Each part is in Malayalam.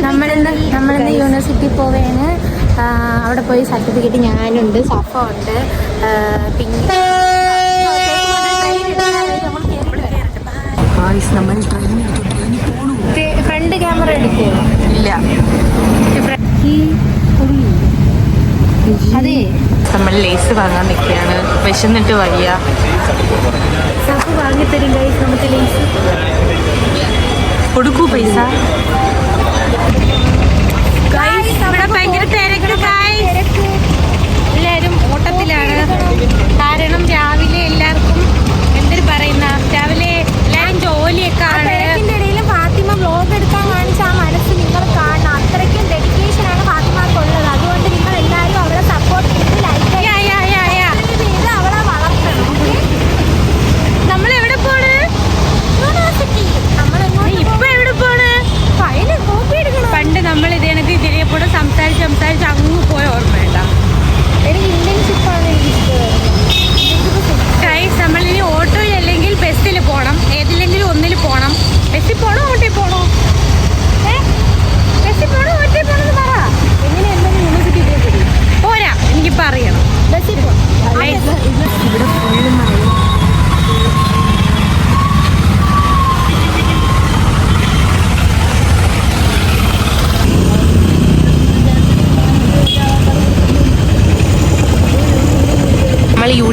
നമ്മളിന്ന് നമ്മളിന്ന് യൂണിവേഴ്സിറ്റി പോവേന് അവിടെ പോയി സർട്ടിഫിക്കറ്റ് ഞാനുണ്ട് സഫ ഉണ്ട് പിന്നെ നമ്മൾ ഫ്രണ്ട് ക്യാമറ എടുക്കുമോ ഇല്ല. അതെ. നമ്മൾ ലേസ് വാങ്ങാൻ നിൽക്കുകയാണ്. വിശന്നിട്ട് വയ്യ.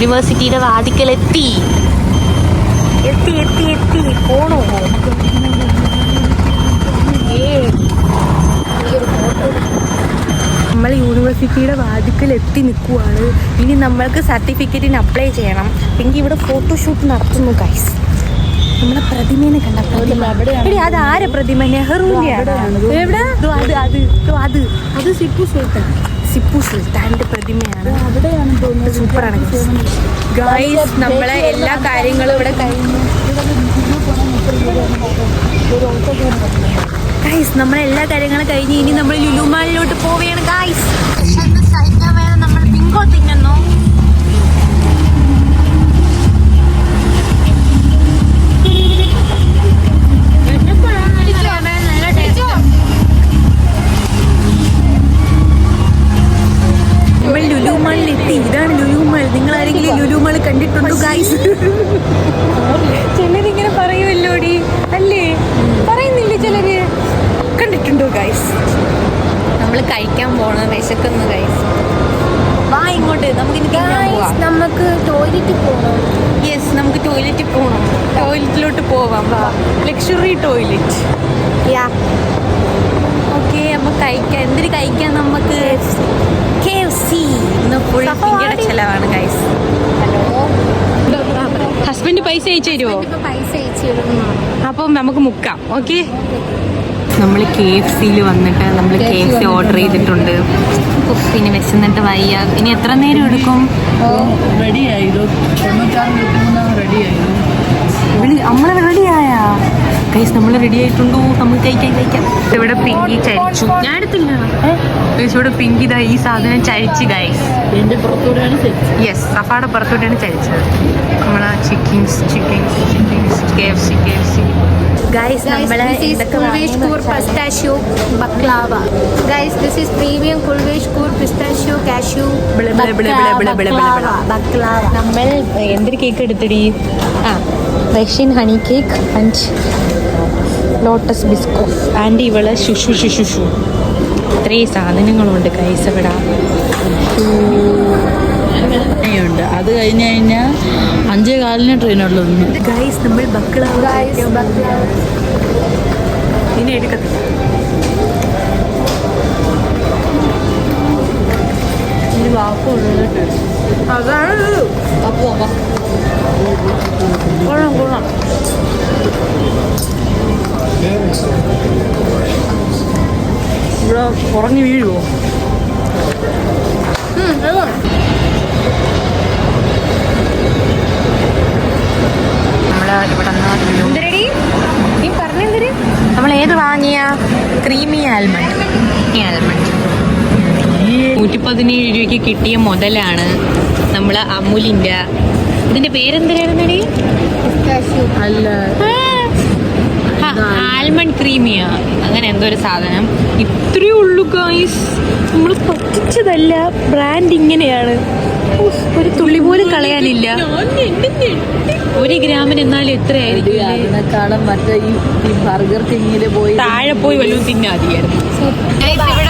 യൂണിവേഴ്സിറ്റിയുടെ വാതിക്കലെത്തി. എത്തി എത്തി എത്തി. പോണോ? നമ്മൾ യൂണിവേഴ്സിറ്റിയുടെ വാതിക്കൽ എത്തി നിൽക്കുവാണ്. ഇനി നമ്മൾക്ക് സർട്ടിഫിക്കറ്റിന് അപ്ലൈ ചെയ്യണം. പിന്നെ ഇവിടെ ഫോട്ടോഷൂട്ട് നടത്തുന്നു ഗൈസ് നമ്മളെ പ്രതിമേനെ കണ്ട പ്രതിമ. അത് ആരെ പ്രതിമ? നെഹ്റുവിന്റെ എവിടെ? അത് അത് അത്. അത് സിപ്പു സുൽത്താൻ സിപ്പു സുൽത്താന്റെ പ്രതിമയാണ്. സൂപ്പറാണ് ഗായ്സ് നമ്മളെ എല്ലാ കാര്യങ്ങളും ഇവിടെ കഴിഞ്ഞു. ഗായ്സ് നമ്മളെ എല്ലാ കാര്യങ്ങളും കഴിഞ്ഞ് ഇനി നമ്മൾ ലുലുമാളിലോട്ട് പോവുകയാണ്. ഗൈസ് എത്തി ഇതാണ് ലുലുമാൾ. നിങ്ങൾ ആരെങ്കിലും ലുലുമാൾ കണ്ടിട്ടുണ്ടോ ഗൈസ് ചിലരിങ്ങനെ പറയുമല്ലോടി? അല്ലേ? പറയുന്നില്ല ചിലര്? കണ്ടിട്ടുണ്ടോ ഗൈസ് നമ്മൾ കഴിക്കാൻ പോണ വിശക്കുന്നു ഗൈസ് വാ ഇങ്ങോട്ട്. നമുക്ക് നമുക്ക് ടോയ്ലറ്റിൽ പോകണം യെസ് നമുക്ക് ടോയ്ലറ്റിൽ പോകണം ടോയ്ലറ്റിലോട്ട് പോവാം. വാ. ലക്ഷറി ടോയ്ലറ്റ് യാ ഓക്കെ അപ്പൊ കഴിക്കാം. എന്തിന് കഴിക്കാം നമുക്ക്? ഫുൾ ഇന്ത്യയുടെ ചെലവാണ് ഗൈസ് ഹസ്ബൻഡ് പൈസ അയച്ചു തരുമോ അപ്പൊ നമുക്ക് മുക്കാം ഓക്കെ? നമ്മൾ കെ എഫ് സിയിൽ വന്നിട്ട് നമ്മൾ കെ എഫ് സി ഓർഡർ ചെയ്തിട്ടുണ്ട്. പിന്നെ വിശന്നിട്ട് വയ്യ. ഇനി എത്ര നേരം എടുക്കും? ഗൈസ് നമ്മൾ റെഡി ആയിട്ടുണ്ടോ? നമ്മൾ കഴിക്കാൻ കഴിക്കാം. ഇവിടെ പിങ്കി ചരിച്ചു. ഞാൻ എടുത്തില്ല. ഗൈസ് ഇവിടെ പിങ്കി ഇതാ ഈ സാധനം ചരിച്ച് ഗൈസ് പുറത്തൂടെയാണ് യെസ് സഫാടെ പുറത്തോട്ടാണ് ചരിച്ചത്. നമ്മളെ chickens chickens chickens K F C K F C guys നമ്മളെ pistachio cashew Blah, blah, blah, blah, blah, blah, blah, blah. baklava. നമ്മൾ എന്തൊരു കേക്ക് എടുത്തടി? ആ Russian honey cake and lotus biscoff and ഇവൾ ശുഷു ശുശുഷു ഇത്രയും സാധനങ്ങളുണ്ട് കൈസ് ഇവിടെ ഉണ്ട് അത് കഴിഞ്ഞ് കഴിഞ്ഞാൽ അഞ്ചേ കാലിന് ട്രെയിനുള്ളൂ ഗൈസ് നമ്മൾ. ഇനി എടുക്കത്തില്ല അതാണ്. അപ്പോൾ കൊള്ളാം കൊള്ളാം. കുറഞ്ഞു പറഞ്ഞെന്തിന്? നമ്മൾ ഏത് വാങ്ങിയ? Creamy almond. ആൽമണ്ട്. നൂറ്റി പതിനേഴ് രൂപയ്ക്ക് കിട്ടിയ മുതലാണ് നമ്മൾ അമുലിന്റെ ഇതിന്റെ പേരെന്തരായിരുന്നു. അല്ല. ആൽമണ്ട് ക്രീമിയ അങ്ങനെ എന്തോ ഒരു സാധനം. ഇത്രയേ ഉള്ളൂ ഗായ്സ് നമ്മൾ പറ്റിച്ചതല്ല. ബ്രാൻഡ് ഇങ്ങനെയാണ്. ഒരു തുള്ളി പോലും കളയാനില്ല. ഒരു ഗ്രാമിന് എന്നാലും എത്രയായിരിക്കും അതിനേക്കാളും മറ്റേ ഈ ബർഗർ കിങ്ങിൽ പോയി താഴെ പോയി വല്ലതും തിന്നാതിയായിരുന്നു.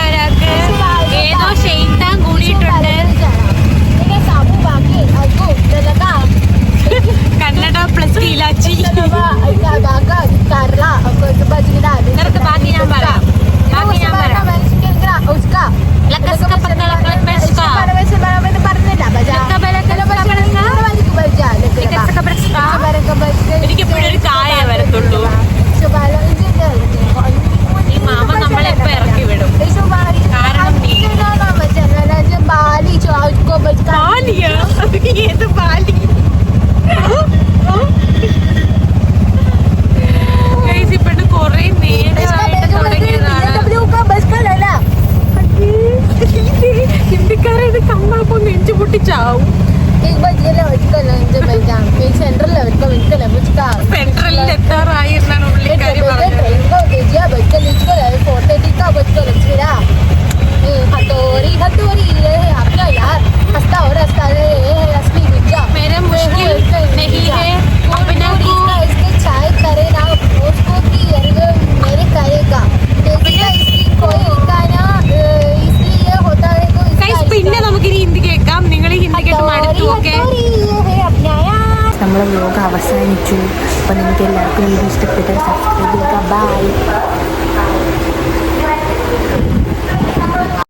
kawasan ju panin kela kini bis tepeda sa tepeda bye